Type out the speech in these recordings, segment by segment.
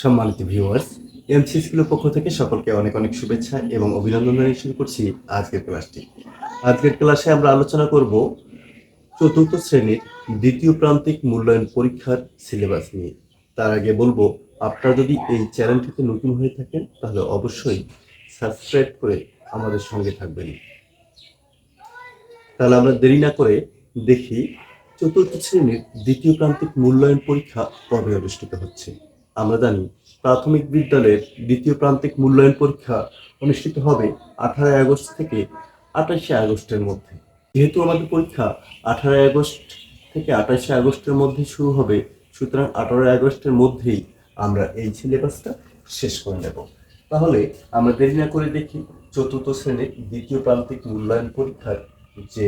সম্মানিত viewers MC স্কুলের পক্ষ থেকে সকলকে অনেক অনেক শুভেচ্ছা এবং অভিনন্দন জানিয়ে শুরু করছি আজকের ক্লাসটি। আজকের ক্লাসে আমরা আলোচনা করব চতুর্থ শ্রেণির দ্বিতীয় প্রান্তিক মূল্যায়ন পরীক্ষার সিলেবাস নিয়ে। তার আগে বলব, আপনারা যদি এই চ্যানেলটিতে নতুন হয়ে থাকেন, তাহলে অবশ্যই সাবস্ক্রাইব করে আমাদের সঙ্গে থাকবেন। তাহলে আমরা দেরি না করে দেখি চতুর্থ শ্রেণির দ্বিতীয় প্রান্তিক মূল্যায়ন পরীক্ষা কবে অনুষ্ঠিত হচ্ছে। আমরা জানি প্রাথমিক বিদ্যালয়ের দ্বিতীয় প্রান্তিক মূল্যায়ন পরীক্ষা অনুষ্ঠিত হবে আঠারোই আগস্ট থেকে আঠাশে আগস্টের মধ্যে। যেহেতু আমাদের পরীক্ষা আঠারোই আগস্ট থেকে আঠাশে আগস্টের মধ্যে শুরু হবে, সুতরাং আঠারোই আগস্টের মধ্যেই আমরা এই সিলেবাসটা শেষ করে নেব। তাহলে আমরা দেরি না করে দেখি চতুর্থ শ্রেণির দ্বিতীয় প্রান্তিক মূল্যায়ন পরীক্ষার যে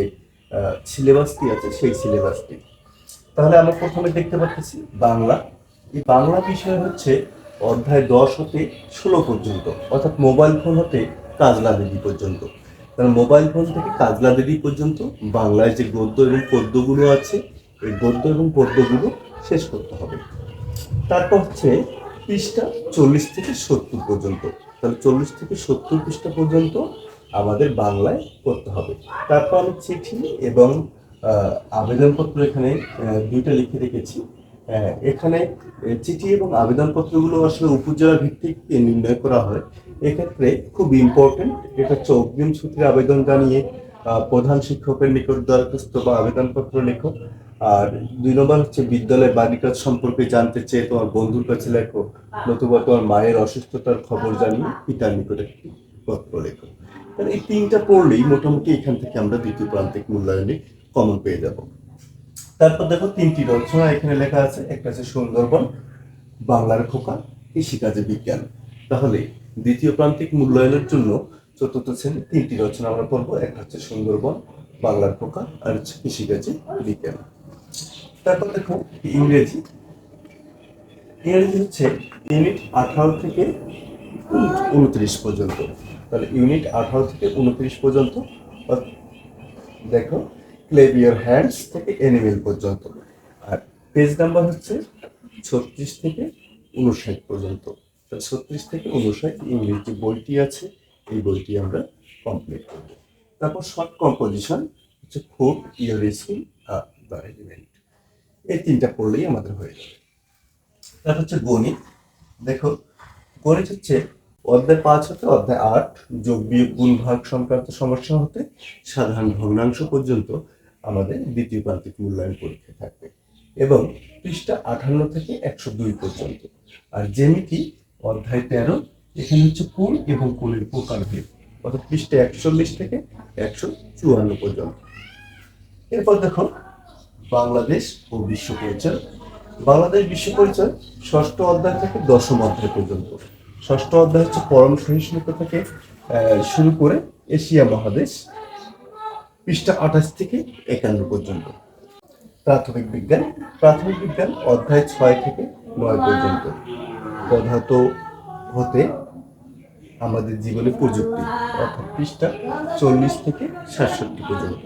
সিলেবাসটি আছে সেই সিলেবাসটি। তাহলে আমরা প্রথমে দেখতে পাচ্ছি বাংলা এই বাংলা বিষয় হচ্ছে অধ্যায় দশ হতে ষোলো পর্যন্ত, অর্থাৎ মোবাইল ফোন হতে কাজলা দিদি পর্যন্ত। কারণ মোবাইল ফোন থেকে কাজলা দিদি পর্যন্ত বাংলায় যে গদ্য এবং পদ্যগুলো আছে, এই গদ্য এবং পদ্যগুলো শেষ করতে হবে। তারপর হচ্ছে পৃষ্ঠা চল্লিশ থেকে সত্তর পর্যন্ত। তাহলে চল্লিশ থেকে সত্তর পৃষ্ঠা পর্যন্ত আমাদের বাংলায় করতে হবে। তারপর আমি চিঠি এবং আবেদনপত্র এখানে দুইটা লিখে রেখেছি। আহ, এখানে চিঠি এবং আবেদনপত্রগুলো আসলে উপজেলা ভিত্তিক নির্ণয় করা হয়। এক্ষেত্রে খুব ইম্পর্টেন্ট এটা হচ্ছে অগ্রিম সূত্রে আবেদন জানিয়ে প্রধান শিক্ষকের নিকট দরখাস্ত বা আবেদনপত্র লেখো। আর দুই নম্বর হচ্ছে বিদ্যালয়ের বাড়ি কাজ সম্পর্কে জানতে চেয়ে তোমার বন্ধুর কাছে লেখো নতুবা তোমার মায়ের অসুস্থতার খবর জানিয়ে পিতার নিকট একটি পত্র লেখো। তাহলে এই তিনটা পড়লেই মোটামুটি এখান থেকে আমরা দ্বিতীয় প্রান্তিক মূল্যায়নে কমন পেয়ে যাব। তারপর দেখো তিনটি রচনা এখানে লেখা আছে, একটা আছে সুন্দরবন, বাংলার খোকা, কৃষিকাজে বিজ্ঞান। তাহলে দ্বিতীয় প্রান্তিক মূল্যায়নের জন্য চতুর্থ শ্রেণির তিনটি রচনা আমরা পড়ব। একটা হচ্ছে সুন্দরবন, বাংলার খোকা, আর হচ্ছে কৃষিকাজে বিজ্ঞান। তারপর দেখো ইংরেজি। ইংরেজি হচ্ছে ইউনিট আঠারো থেকে উনত্রিশ পর্যন্ত। তাহলে ইউনিট আঠারো থেকে উনত্রিশ পর্যন্ত দেখো ক্লেভ ইয়ার হ্যান্ডস থেকে এনিমেল পর্যন্ত। আর পেজ নাম্বার হচ্ছে ছত্রিশ থেকে উনষাট পর্যন্ত। ছত্রিশ থেকে উনষাট ইংলিশ যে বইটি আছে, এই বইটি আমরা কমপ্লিট করব। তারপর শর্ট কম্পোজিশন হচ্ছে food year school the element এই তিনটা পড়লেই আমাদের হয়ে যাবে। তারপর হচ্ছে গণিত। দেখো, গণিত হচ্ছে অধ্যায় পাঁচ হতে অধ্যায় আট, যোগ বিয়োগ গুণ ভাগ সংক্রান্ত সমস্যা হতে সাধারণ ভগ্নাংশ পর্যন্ত আমাদের দ্বিতীয় প্রান্তিক মূল্যায়ন পরীক্ষা থাকবে এবং পৃষ্ঠা আঠান্ন থেকে একশো দুই পর্যন্ত। আর জ্যামিতি অধ্যায় তেরো, এখানে হচ্ছে কোণ এবং কোণের প্রকারভেদ, অর্থাৎ পৃষ্ঠা একচল্লিশ থেকে একশো চুয়ান্ন পর্যন্ত। এরপর দেখো, বাংলাদেশ ও বিশ্ব পরিচয়। বাংলাদেশ বিশ্ব পরিচয় ষষ্ঠ অধ্যায় থেকে দশম অধ্যায় পর্যন্ত। ষষ্ঠ অধ্যায় হচ্ছে পরম সহিষ্ণুতা থেকে শুরু করে এশিয়া মহাদেশ। পৃষ্ঠা আঠাশ থেকে একান্ন পর্যন্ত। প্রাথমিক বিজ্ঞান প্রাথমিক বিজ্ঞান অধ্যায় ছয় থেকে নয় পর্যন্ত। পদার্থ হতে আমাদের জীবনে প্রযুক্তি, অর্থাৎ পৃষ্ঠা চল্লিশ থেকে সাতষট্টি পর্যন্ত।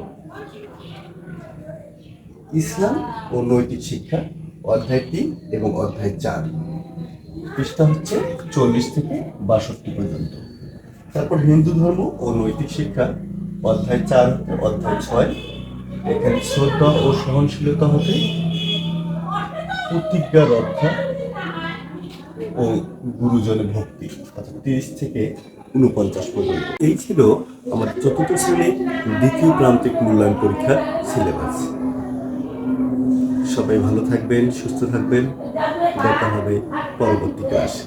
ইসলাম ও নৈতিক শিক্ষা অধ্যায় তিন এবং অধ্যায় চার। পৃষ্ঠা হচ্ছে চল্লিশ থেকে বাষট্টি পর্যন্ত। তারপর হিন্দু ধর্ম ও নৈতিক শিক্ষা অধ্যায় চার অধ্যায় ছয়। এখানে শ্রদ্ধা ও সহনশীলতা হতে প্রতিজ্ঞা রক্ষা ও গুরুজনের ভক্তি। অর্থাৎ তিরিশ থেকে উনপঞ্চাশ পর্যন্ত। এই ছিল আমার চতুর্থ শ্রেণির দ্বিতীয় প্রান্তিক মূল্যায়ন পরীক্ষার সিলেবাস। সবাই ভালো থাকবেন, সুস্থ থাকবেন। দেখা হবে পরবর্তী ক্লাসে।